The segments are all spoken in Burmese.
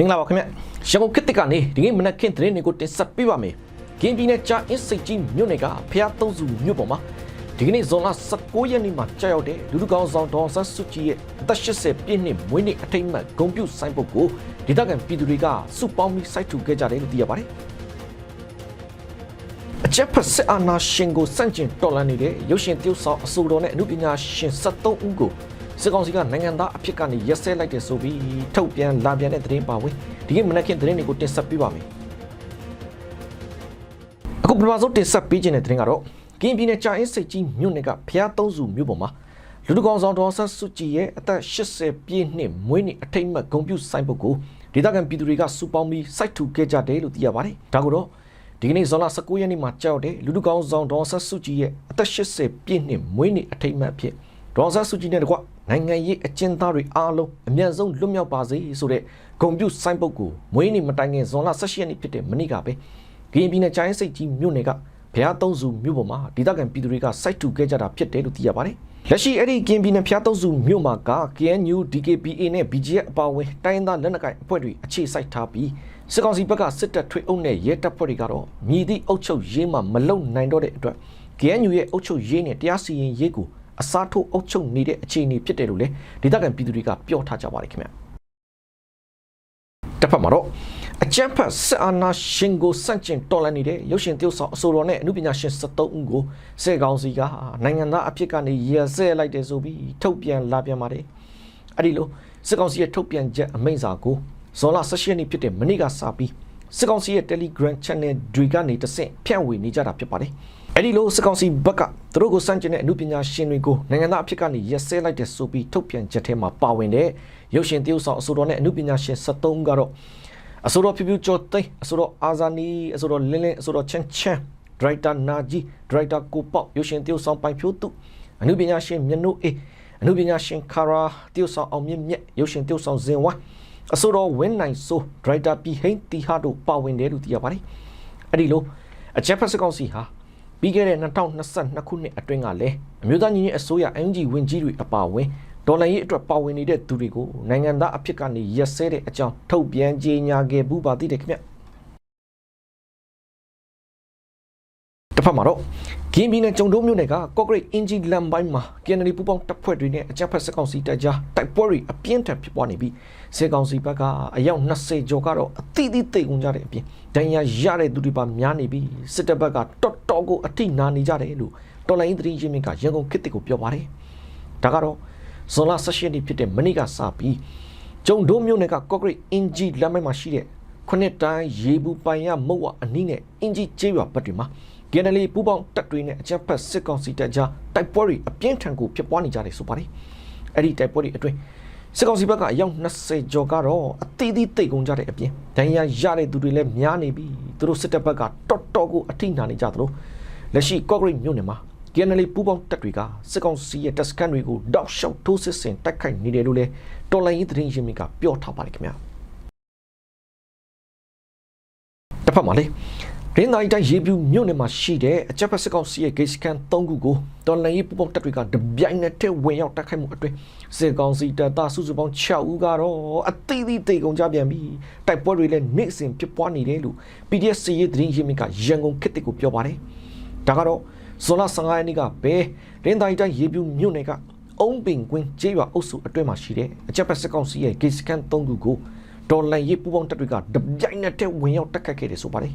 မင်္ဂလာပါခင်ဗျရန်ကုန်ခေတ်သစ်ကနေဒီနေ့မနက်ခင်းသတင်းတွေကိုတင်ဆက်ပေးပါမယ်ကင်းပြည်နယ်ကြာအင်းစိတ်ကြီးမြို့နယ်ကဖျားသုံးစုမြို့ပေါ်မှာဒီကနေ့ဇွန်လ19ရက်နေ့မှာကြာရောက်တဲ့လူလူကောင်းဆောင်ဒေါ်ဆန်းစုကြည်ရဲ့အသက်80ပြည့်နှစ်မွေးနေ့အထိမ်းအမှတ်ဂုဏ်ပြုဆိုင်ပုတ်ကိုဒေသခံပြည်သူတွေကစုပေါင်းပြီးစိုက်ထူခဲ့ကြတယ်လို့သိရပါတယ်အချက်ဖက်စစ်အာဏာရှင်ကိုစန့်ကျင်တော်လှန်နေတဲ့ရုပ်ရှင်တရုတ်ဆောင်အဆိုတော်နဲ့အမှုပညာရှင်73ဦးကို စစ်ကောင်စီကနိုင်ငံသားအဖြစ်ကနေရက်စဲလိုက်တဲ့ဆိုပြီးထုတ်ပြန်လာပြန်တဲ့သတင်းပါဝင်ဒီကနေ့မနက်ခင်းသတင်းတွေကိုတင်ဆက်ပေးပါမယ်အခုပထမဆုံးတင်ဆက်ပေးခြင်းတဲ့သတင်းကတော့ကင်းပြည်နယ်ကြာအင်းစိတ်ကြီးမြို့နယ်ကဖျားသုံးစုမြို့ပေါ်မှာလူတကောင်ဆောင်တော်ဆက်စုကြည်ရဲ့အသက်80ပြည့်နှစ်မွေးနေ့အထိမ်းအမှတ်ဂုဏ်ပြုဆိုင်ပုတ်ကိုဒေသခံပြည်သူတွေကစုပေါင်းပြီးစိုက်ထူခဲ့ကြတယ်လို့သိရပါတယ်ဒါကိုတော့ဒီကနေ့ဇွန်လ19ရက်နေ့မှာကြောက်တဲ့လူလူကောင်းဆောင်ဒေါ်ဆတ်စုကြည်ရဲ့အသက်80ပြည့်နှစ်မွေးနေ့အထိမ်းအမှတ်အဖြစ်ဒေါ်ဆတ်စုကြည်နဲ့တကွ နိုင်ငံရေးအကျဉ်းသားတွေအားလုံးအမြန်ဆုံးလွတ်မြောက်ပါစေဆိုတဲ့ဂုဏ်ပြုစိုင်းပုတ်ကိုမွေးနေ့မတိုင်ခင်ဇွန်လ18ရက်နေ့ဖြစ်တဲ့မနေ့ကပဲကရင်ပြည်နယ်ချိုင်းစိတ်ကြီးမြို့နယ်ကဘုရားသုံးစုမြို့ပေါ်မှာဒေသခံပြည်သူတွေကစိုက်ထူခဲ့ကြတာဖြစ်တယ်လို့သိရပါတယ်လက်ရှိအဲ့ဒီကရင်ပြည်နယ်ဘုရားသုံးစုမြို့မှာက KNU DKPA နဲ့ BGF အပါအဝင်တိုင်းသားလက်နက်ကိုင်အဖွဲ့တွေအခြေစိုက်ထားပြီးစစ်ကောင်စီဘက်ကစစ်တပ်ထွေအုပ်နဲ့ရဲတပ်ဖွဲ့တွေကတော့မြည်သည့်အုပ်ချုပ်ရေးမှမလုံနိုင်တော့တဲ့အတွက် KNU ရဲ့အုပ်ချုပ်ရေးနဲ့တရားစီရင်ရေးကို အစားထိုးအုပ်ချုပ်နေတဲ့အခြေအနေဖြစ်တယ်လို့လည်းဒေသခံပြည်သူတွေကပြောထားကြပါတယ်ခင်ဗျတစ်ဖက်မှာတော့အကြမ်းဖက်စစ်အာဏာရှင်ကိုစန့်ကျင်တော်လှန်နေတဲ့ရုပ်ရှင်တရုတ်ဆောင်အဆိုတော်နဲ့အမှုပညာရှင်73ဦးကိုစေကောင်စီကနိုင်ငံသားအဖြစ်ကနေရည်စဲလိုက်တယ်ဆိုပြီးထုတ်ပြန်လာပြန်ပါတယ်အဲ့ဒီလိုစစ်ကောင်စီရဲ့ထုတ်ပြန်ချက်အမိန့်စာကိုဇွန်လ16ရက်နေ့ဖြစ်တဲ့မနေ့ကစပြီးစစ်ကောင်စီရဲ့ Telegram Channel တွေကနေတဆင့်ဖြန့်ဝေနေကြတာဖြစ်ပါတယ် အဲ့ဒီလိုစစ်ကောင်စီဘက်ကသူတို့ကိုစန့်ကျင်တဲ့အမှုပညာရှင်တွေကိုနိုင်ငံသားအဖြစ်ကနေရည်စဲလိုက်တဲ့ဆိုပြီးထုတ်ပြန်ချက်ထဲမှာပါဝင်တဲ့ရုပ်ရှင်တရုတ်ဆောင်အဆိုတော်နဲ့အမှုပညာရှင်73ဦးကတော့အဆိုတော်ဖြူဖြူကျော်သိန်းအဆိုတော်အာဇာနီအဆိုတော်လင်းလင်းအဆိုတော်ချန်ချန်ဒရိုက်တာနာဂျီဒရိုက်တာကိုပေါက်ရုပ်ရှင်တရုတ်ဆောင်ပိုင်ဖြိုးသူအနုပညာရှင်မြနိုးအေးအနုပညာရှင်ခါရာတရုတ်ဆောင်အောင်မြင့်မြတ်ရုပ်ရှင်တရုတ်ဆောင်ဇင်ဝိုင်းအဆိုတော်ဝင်းနိုင်ဆိုဒရိုက်တာပီဟိန်းတီဟာတို့ပါဝင်တယ်လို့သိရပါတယ်အဲ့ဒီလိုအချက်ဖက်စကောင်စီဟာ ပြီးခဲ့တဲ့2022ခုနှစ်အတွင်းကလည်းအမျိုးသားညီညွတ်အစိုးရ NG ဝင်ကြီးတွေအပါအဝင်ဒေါ်လာရေးအတွက်ပါဝင်နေတဲ့သူတွေကိုနိုင်ငံသားအဖြစ်ကနေရက်စဲတဲ့အကြောင်းထုတ်ပြန်ကြေညာခဲ့ဘူးပါသေးတယ်ခင်ဗျ တစ်ဖက်မှာတော့ကင်းပြည်နယ်ကျုံတိုးမြို့နယ်ကကော့ဂရိတ်အင်ဂျီလမ်ပိုင်းမှာကင်နရီပူပေါင်းတပ်ဖွဲ့တွေနဲ့အကြမ်းဖက်စစ်ကောင်စီတပ်ကြားတိုက်ပွဲတွေအပြင်းထန်ဖြစ်ပွားနေပြီးစစ်ကောင်စီဘက်ကအယောက်20ကျော်ကတော့အသီးသီးတိတ်ကုန်ကြတဲ့အပြင်ဒဏ်ရာရတဲ့သူတွေပါများနေပြီးစစ်တပ်ဘက်ကတော်တော်ကိုအထိနာနေကြတယ်လို့တော်လိုင်းသတင်းရင်းမြစ်ကရန်ကုန်ခေတ်တစ်ကိုပြောပါတယ်ဒါကတော့ဇွန်လ16ရက်နေ့ဖြစ်တဲ့မနေ့ကစပြီးကျုံဒိုးမြို့နယ်ကကော့ဂရိတ်အင်ဂျီလမ်းမိုက်မှာရှိတဲ့ခုနှစ်တိုင်းရေဘူးပိုင်ရမုတ်ဝအနီးနဲ့အင်ဂျီကျေးရွာဘက်တွေမှာ ကင်နလီပူပေါင်းတပ်တွေနဲ့အကြမ်းဖက်စစ်ကောင်စီတပ်ကြားတိုက်ပွဲတွေအပြင်းထန်ကိုဖြစ်ပွားနေကြတယ်ဆိုပါတယ်။အဲ့ဒီတိုက်ပွဲတွေအတွင်းစစ်ကောင်စီဘက်ကအယောက်20ကျော်ကတော့အသေးသေးတိတ်ကုန်ကြတဲ့အပြင်ဒဏ်ရာရတဲ့သူတွေလည်းများနေပြီးသူတို့စစ်တပ်ဘက်ကတော်တော်ကိုအထိနာနေကြသလိုလက်ရှိကော့ဂရိတ်မြို့နယ်မှာ KNL ပူပေါင်းတပ်တွေကစစ်ကောင်စီရဲ့တပ်စခန်းတွေကိုတောက်လျှောက်ထိုးစစ်ဆင်တိုက်ခိုက်နေတယ်လို့လည်းတော်လိုင်းရေးသတင်းရင်းမြစ်ကပြောထားပါတယ်ခင်ဗျာတစ်ဖက်မှာလေ ရင်းတိုင်းတိုင်းရေပြူမြို့နယ်မှာရှိတဲ့အကြက်ဖက်စစ်ကောင်စီရဲ့ဂိတ်စခန်း၃ခုကိုတော်လိုင်းရေးပူပေါင်းတပ်တွေကတပြိုင်နက်တည်းဝင်ရောက်တိုက်ခိုက်မှုအတွင်းစစ်ကောင်စီတပ်သားစုစုပေါင်း6ဦးကတော့အသေးသေးတိတ်ကုန်ကြပြန်ပြီးတိုက်ပွဲတွေလည်းနေ့စဉ်ဖြစ်ပွားနေတယ်လို့ PDF စီရေးသတင်းရင်းမြစ်ကရန်ကုန်ခေတ်တစ်ကိုပြောပါတယ်ဒါကတော့ဇွန်လ15ရက်နေ့ကပဲရင်းတိုင်းတိုင်းရေပြူမြို့နယ်ကအုံးပင်ကွင်းကျေးရွာအုပ်စုအတွင်းမှာရှိတဲ့အကြက်ဖက်စစ်ကောင်စီရဲ့ဂိတ်စခန်း၃ခုကိုဒေါ်လာရေးပူပေါင်းတပ်တွေကတပြိုင်နက်တည်းဝင်ရောက်တိုက်ခိုက်ခဲ့တယ်ဆိုပါတယ်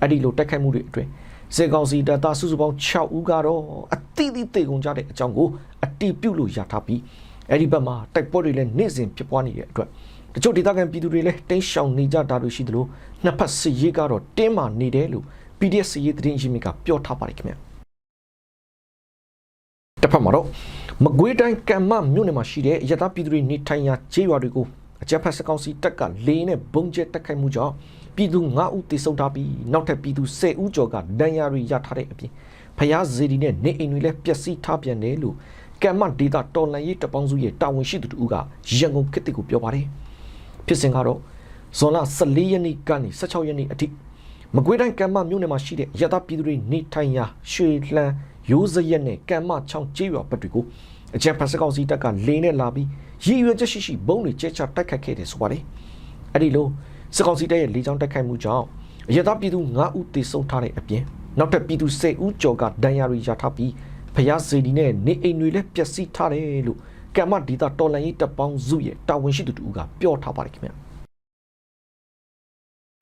အဲ့ဒီလိုတိုက်ခိုက်မှုတွေအတွင်းစေကောင်စီတပ်သားစုစုပေါင်း6ဦးကတော့အတိအသီးတေကုန်ကြတဲ့အကြောင်းကိုအတိပြုလို့ရထားပြီးအဲ့ဒီဘက်မှာတိုက်ပွဲတွေလည်းနေ့စဉ်ဖြစ်ပွားနေတဲ့အတွက်တချို့ဒေသခံပြည်သူတွေလည်းတင်းရှောင်နေကြတာတွေရှိသလိုနှစ်ဖက်စစ်ရေးကတော့တင်းမာနေတယ်လို့ PDF စစ်ရေးသတင်းရင်းမြစ်ကပြောထားပါတယ်ခင်ဗျာတစ်ဖက်မှာတော့မကွေးတိုင်းကံမမြို့နယ်မှာရှိတဲ့ရတပြည်သူတွေနေထိုင်ရာခြေရွာတွေကိုအကြမ်းဖက်စကောင်စီတပ်ကလေနဲ့ဘုံကျဲတက်ခိုက်မှုကြောင့် ပြည်သူ9ဦးသေဆုံးထားပြီးနောက်ထပ်ပြည်သူ10ဦးကျော်ကဒဏ်ရာတွေရထားတဲ့အပြင်ဖျားဇေဒီနဲ့နေအိမ်တွေလည်းပျက်စီးထားပြန်တယ်လို့ကံမဒေတာတော်လန်ရေးတပေါင်းစုရဲ့တာဝန်ရှိသူတို့ကရန်ကုန်ခေတ်တစ်ကိုပြောပါတယ်ဖြစ်စဉ်ကတော့ဇွန်လ14ရက်နေ့ကနေ16ရက်နေ့အထိမကွေးတိုင်းကံမမြို့နယ်မှာရှိတဲ့ရတပြည်သူတွေနေထိုင်ရာရွှေလှန်ရိုးစရက်နဲ့ကံမချောင်းကျေးရွာဘက်တွေကိုအကြံဖတ်စကောင်စီတပ်ကလေနဲ့လာပြီးရည်ရွယ်ချက်ရှိရှိဘုံတွေကျဲချတိုက်ခတ်ခဲ့တယ်ဆိုပါတယ်အဲ့ဒီလို စစ်ကောင်စီတပ်ရဲ့လေကြောင်းတိုက်ခိုက်မှုကြောင့်အရသာပြည်သူ9ဦးသေဆုံးထားတဲ့အပြင်နောက်ထပ်ပြည်သူ10ဦးကျော်ကဒဏ်ရာတွေရထားပြီးဖျားစေဒီနဲ့နေအိမ်တွေလည်းပျက်စီးထားတယ်လို့ကမ္မဒေတာတော်လန်ရေးတပ်ပေါင်းစုရဲ့တာဝန်ရှိသူတူကပြောထားပါတယ်ခင်ဗျာ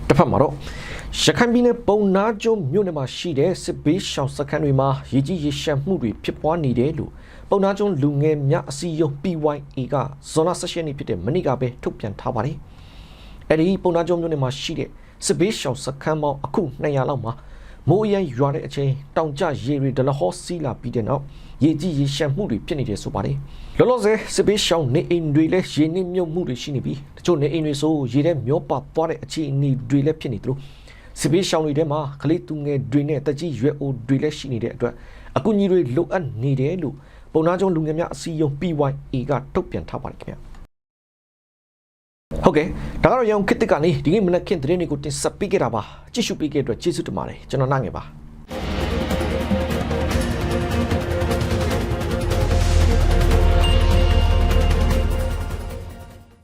တစ်ဖက်မှာတော့ရခိုင်ပြည်နယ်ပုံနာကျုံမြို့နယ်မှာရှိတဲ့စစ်ဘေးရှောင်စခန်းတွေမှာရေကြီးရေရှမ်းမှုတွေဖြစ်ပွားနေတယ်လို့ပုံနာကျုံလူငယ်များအစည်းအရုံး PYA ကဇွန်လ16ရက်နေ့ဖြစ်တဲ့မနေ့ကပဲထုတ်ပြန်ထားပါတယ်။ အဲဒီပုံနာကျုံမြို့နယ်မှာရှိတဲ့စစ်ဘေးရှောင်စခန်းပေါင်းအခု200လောက်မှာမိုးအရန်ရွာတဲ့အချိန်တောင်ကျရေတွေဒလဟောစီးလာပြီးတဲ့နောက်ရေကြီးရေရှမ်းမှုတွေဖြစ်နေတယ်ဆိုပါတယ်။လောလောဆယ်စစ်ဘေးရှောင်နေအိမ်တွေလည်းရေနစ်မြုပ်မှုတွေရှိနေပြီးတချို့နေအိမ်တွေဆိုရေထဲမျောပါသွားတဲ့အခြေအနေတွေလည်းဖြစ်နေသလိုစစ်ဘေးရှောင်တွေထဲမှာကလေးသူငယ်တွေနဲ့တကြီးရွယ်အိုတွေလည်းရှိနေတဲ့အတွက်အကူအညီတွေလိုအပ်နေတယ်လို့ပုံနာကျုံလူငယ်များအစည်းအရုံး PYA ကထုတ်ပြန်ထားပါတယ်ခင်ဗျာ ဟုတ်ကဲ့ဒါကတော့ရောင်ခစ်တစ်ကနေဒီနေ့မနက်ခင်းသတင်းတွေကိုတင်ဆက်ပေးခဲ့တာပါကြည့်ရှုပေးခဲ့တဲ့အတွက်ကျေးဇူးတင်ပါတယ်ကျွန်တော်နိုင်ငယ်ပါ